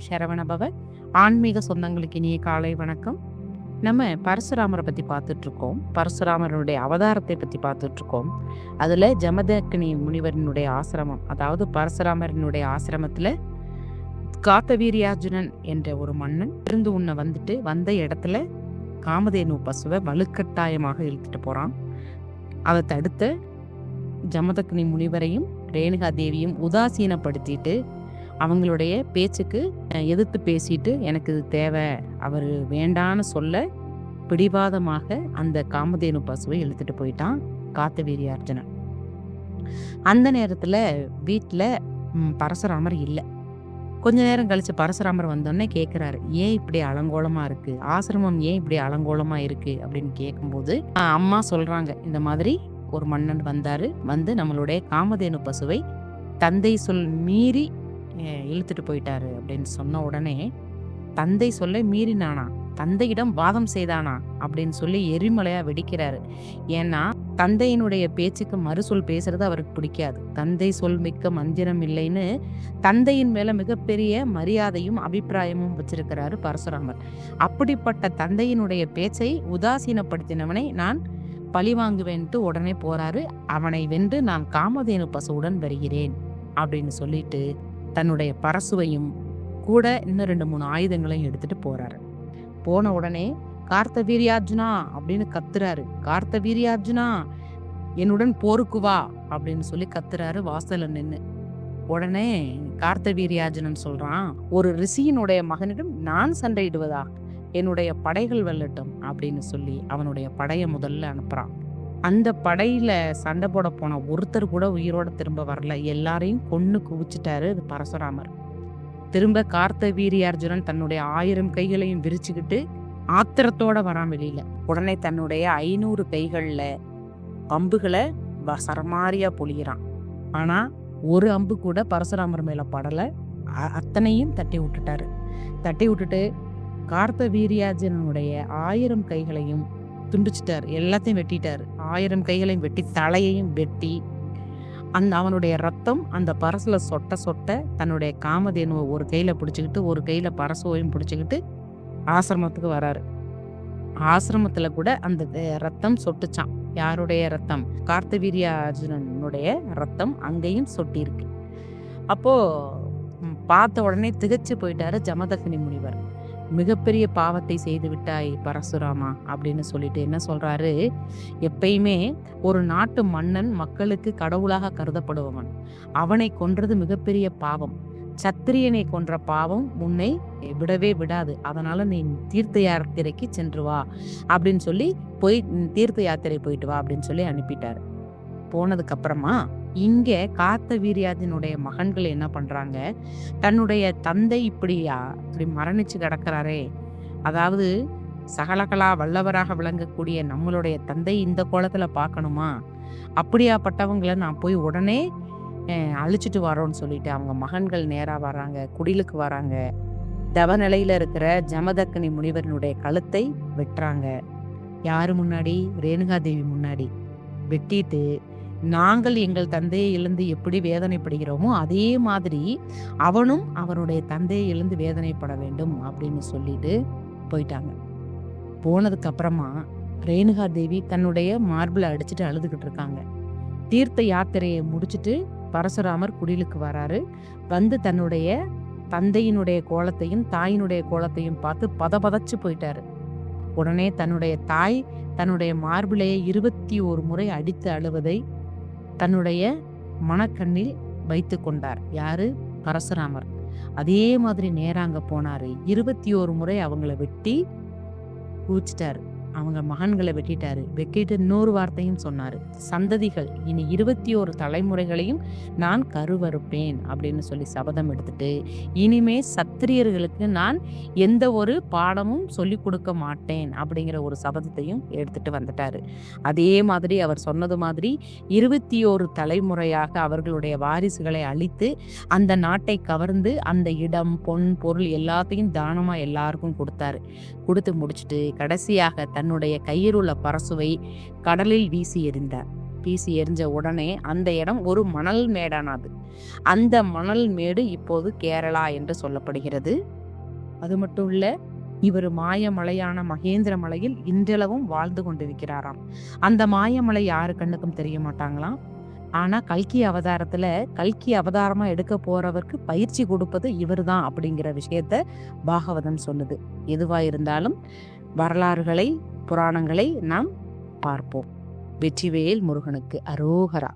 ஓம் சரவணபவ ஆன்மீக சொந்தங்களுக்கு இனிய காலை வணக்கம். நம்ம பரசுராமரை பற்றி பார்த்துட்ருக்கோம். பரசுராமருடைய அவதாரத்தை பற்றி பார்த்துட்ருக்கோம். அதில் ஜமதக்கினி முனிவரினுடைய ஆசிரமம் அதாவது பரசுராமரினுடைய ஆசிரமத்தில் காத்தவீரியார்ஜுனன் என்ற ஒரு மன்னன் இருந்து உன்னை வந்துட்டு வந்த இடத்துல காமதேனு பசுவை வலுக்கட்டாயமாக இழுத்துட்டு போகிறான் அதை தடுத்த ஜமதக்னி முனிவரையும் ரேணுகா தேவியும் உதாசீனப்படுத்திட்டு அவங்களுடைய பேச்சுக்கு எதிர்த்து பேசிட்டு எனக்கு இது தேவை அவர் வேண்டான்னு சொல்ல பிடிவாதமாக அந்த காமதேனு பசுவை இழுத்துட்டு போயிட்டான் காத்தவீரி அர்ஜுனன். அந்த நேரத்தில் வீட்டில் பரசுராமர் இல்லை. கொஞ்ச நேரம் கழித்து பரசுராமர் வந்தோடனே கேட்குறாரு ஏன் இப்படி அலங்கோலமாக இருக்குது ஆசிரமம் ஏன் இப்படி அலங்கோலமாக இருக்குது அப்படின்னு கேட்கும்போது அம்மா சொல்கிறாங்க இந்த மாதிரி ஒரு மன்னன் வந்தார் வந்து நம்மளுடைய காமதேனு பசுவை தந்தை சொல் மீறி இழுத்துட்டு போயிட்டாரு அப்படின்னு சொன்ன உடனே தந்தை சொல்ல மீறினானா? தந்தையிடம் வாதம் செய்தானா? அப்படின்னு சொல்லி எரிமலையா வெடிக்கிறாரு. ஏன்னா தந்தையினுடைய பேச்சுக்கு மறுசொல் பேசுறது அவருக்கு பிடிக்காது. தந்தை சொல் மிக்க மந்திரம் இல்லைன்னு தந்தையின் மேல மிகப்பெரிய மரியாதையும் அபிப்பிராயமும் வச்சிருக்கிறாரு பரசுராமர். அப்படிப்பட்ட தந்தையினுடைய பேச்சை உதாசீனப்படுத்தினவனை நான் பழி வாங்குவேன்ட்டு உடனே போறாரு. அவனை வென்று நான் காமதேனு பசுவுடன் வருகிறேன் அப்படின்னு சொல்லிட்டு தன்னுடைய பரசுவையும் கூட இன்னும் ரெண்டு மூணு ஆயுதங்களையும் எடுத்துட்டு போறாரு. போன உடனே கார்த்த வீரியார்ஜுனா அப்படின்னு கத்துறாரு. கார்த்த வீரியார்ஜுனா என்னுடன் போருக்கு வா அப்படின்னு சொல்லி கத்துறாரு வாசல்ல நின்று உடனே கார்த்த வீரியார்ஜுனன் சொல்றான் ஒரு ரிஷியினுடைய மகனிடம் நான் சண்டையிடுவதா? என்னுடைய படைகள் வெல்லட்டும் அப்படின்னு சொல்லி அவனுடைய படையை முதல்ல அனுப்புறான். அந்த படையில் சண்டை போட போன ஒருத்தர் கூட உயிரோட திரும்ப வரல. எல்லாரையும் கொன்று குவிச்சிட்டாரு இது பரசுராமர். திரும்ப கார்த்த வீரியார்ஜுனன் தன்னுடைய ஆயிரம் கைகளையும் விரிச்சுக்கிட்டு ஆத்திரத்தோட வரான் வெளியில. உடனே தன்னுடைய ஐநூறு கைகளில் அம்புகளை வ- சரமாரியா பொழிகிறான் ஆனா ஒரு அம்பு கூட பரசுராமர் மேல படலை. அ- அத்தனையும் தட்டி விட்டுட்டாரு. தட்டி விட்டுட்டு கார்த்த வீரியார்ஜுனனுடைய ஆயிரம் கைகளையும் துண்டிச்சிட்டார். எல்லாத்தையும் வெட்டிட்டார். ஆயிரம் கைகளையும் வெட்டி தலையையும் வெட்டி அந்த அவனுடைய ரத்தம் அந்த பரசில் சொட்ட சொட்ட தன்னுடைய காமதேனுவை ஒரு கையில் பிடிச்சிக்கிட்டு ஒரு கையில் பரசுவையும் பிடிச்சிக்கிட்டு ஆசிரமத்துக்கு வராரு. ஆசிரமத்தில் கூட அந்த ரத்தம் சொட்டுச்சான் யாருடைய ரத்தம்? கார்த்தவீரிய அர்ஜுனனுடைய ரத்தம் அங்கேயும் சொட்டியிருக்கு. அப்போது பார்த்த உடனே திகைச்சு போயிட்டாரு ஜமதக்னி முனிவர். மிகப்பெரிய பாவத்தை செய்து விட்டாய் பரசுராமா அப்படின்னு சொல்லிட்டு என்ன சொல்றாரு? எப்பயுமே ஒரு நாட்டு மன்னன் மக்களுக்கு கடவுளாக கருதப்படுபவன். அவனை கொன்றது மிகப்பெரிய பாவம். சத்திரியனை கொன்ற பாவம் உன்னை விடவே விடாது. அதனால நீ தீர்த்த யாத்திரைக்கு சென்று வா அப்படின்னு சொல்லி போய் தீர்த்த யாத்திரை போயிட்டு வா அப்படின்னு சொல்லி அனுப்பிட்டாரு. போனதுக்கு அப்புறமா இங்கே காத்த வீரியாதினுடைய மகன்கள் என்ன பண்றாங்க? தன்னுடைய தந்தை இப்படியா இப்படி மரணிச்சு கிடக்கிறாரே. அதாவது சகலகலா வல்லவராக விளங்கக்கூடிய நம்மளுடைய தந்தை இந்த கோலத்துல பார்க்கணுமா? அப்படியாப்பட்டவங்களை நான் போய் உடனே அழிச்சிட்டு வரோன்னு சொல்லிட்டு அவங்க மகன்கள் நேராக வராங்க குடிலுக்கு வராங்க. தவநிலையில இருக்கிற ஜமதக்கனி முனிவரனுடைய கழுத்தை வெட்டுறாங்க. யார் முன்னாடி? ரேணுகாதேவி முன்னாடி. வெட்டிட்டு நாங்கள் எங்கள் தந்தையை இழந்து எப்படி வேதனைப்படுகிறோமோ அதே மாதிரி அவனும் அவனுடைய தந்தையை இழந்து வேதனைப்பட வேண்டும் அப்படின்னு சொல்லிட்டு போயிட்டாங்க. போனதுக்கு அப்புறமா ரேணுகா தேவி தன்னுடைய மார்பிளை அடிச்சுட்டு அழுதுகிட்டு இருக்காங்க. தீர்த்த யாத்திரையை முடிச்சிட்டு பரசுராமர் குடிலுக்கு வராரு. வந்து தன்னுடைய தந்தையினுடைய கோலத்தையும் தாயினுடைய கோலத்தையும் பார்த்து பதபதச்சு போயிட்டாரு. உடனே தன்னுடைய தாய் தன்னுடைய மார்பிளையை இருபத்தி ஒரு முறை அடித்து அழுவதை தன்னுடைய மனக்கண்ணில் வைத்து கொண்டார். யாரு? பரசுராமர். அதே மாதிரி நேராங்க போனாரு. இருபத்தி ஒரு முறை அவங்கள வெட்டி குவிச்சிட்டாரு. அவங்க மகன்களை வெட்டிட்டாரு. வெட்டிட்டு இன்னொரு வார்த்தையும் சொன்னாரு. சந்ததிகள் இனி இருபத்தி ஒரு தலைமுறைகளையும் நான் கருவறுப்பேன் அப்படின்னு சொல்லி சபதம் எடுத்துட்டு இனிமே சத்திரியர்களுக்கு நான் எந்த ஒரு பாடமும் சொல்லிக் கொடுக்க மாட்டேன் அப்படிங்கிற ஒரு சபதத்தையும் எடுத்துட்டு வந்துட்டாரு. அதே மாதிரி அவர் சொன்னது மாதிரி இருபத்தி ஒரு தலைமுறையாக அவர்களுடைய வாரிசுகளை அழித்து அந்த நாட்டை கவர்ந்து அந்த இடம் பொன் பொருள் எல்லாத்தையும் தானமாக எல்லாருக்கும் கொடுத்தாரு. கொடுத்து முடிச்சுட்டு கடைசியாக தன் தன்னுடைய கையில் உள்ள பரசுவை கடலில் வீசி எறிந்தார் வீசி எறிஞ்ச உடனே அந்த இடம் ஒரு மணல் மேடானது. அந்த மணல் மேடு இப்போது கேரளா என்று சொல்லப்படுகிறது. அது மட்டும் இல்ல இவர் மாயமலையான மகேந்திர மலையில் இன்றளவும் வாழ்ந்து கொண்டிருக்கிறாராம். அந்த மாயமலை யாரு கண்ணுக்கும் தெரிய மாட்டாங்களாம் ஆனா கல்கி அவதாரத்துல கல்கி அவதாரமா எடுக்க போறவருக்கு பயிற்சி கொடுப்பது இவர்தான் அப்படிங்கிற விஷயத்த பாகவதம் சொல்லுது. எதுவா இருந்தாலும் வரலாறுகளை புராணங்களை நாம் பார்ப்போம். வெற்றிவேல் முருகனுக்கு அரோகரா.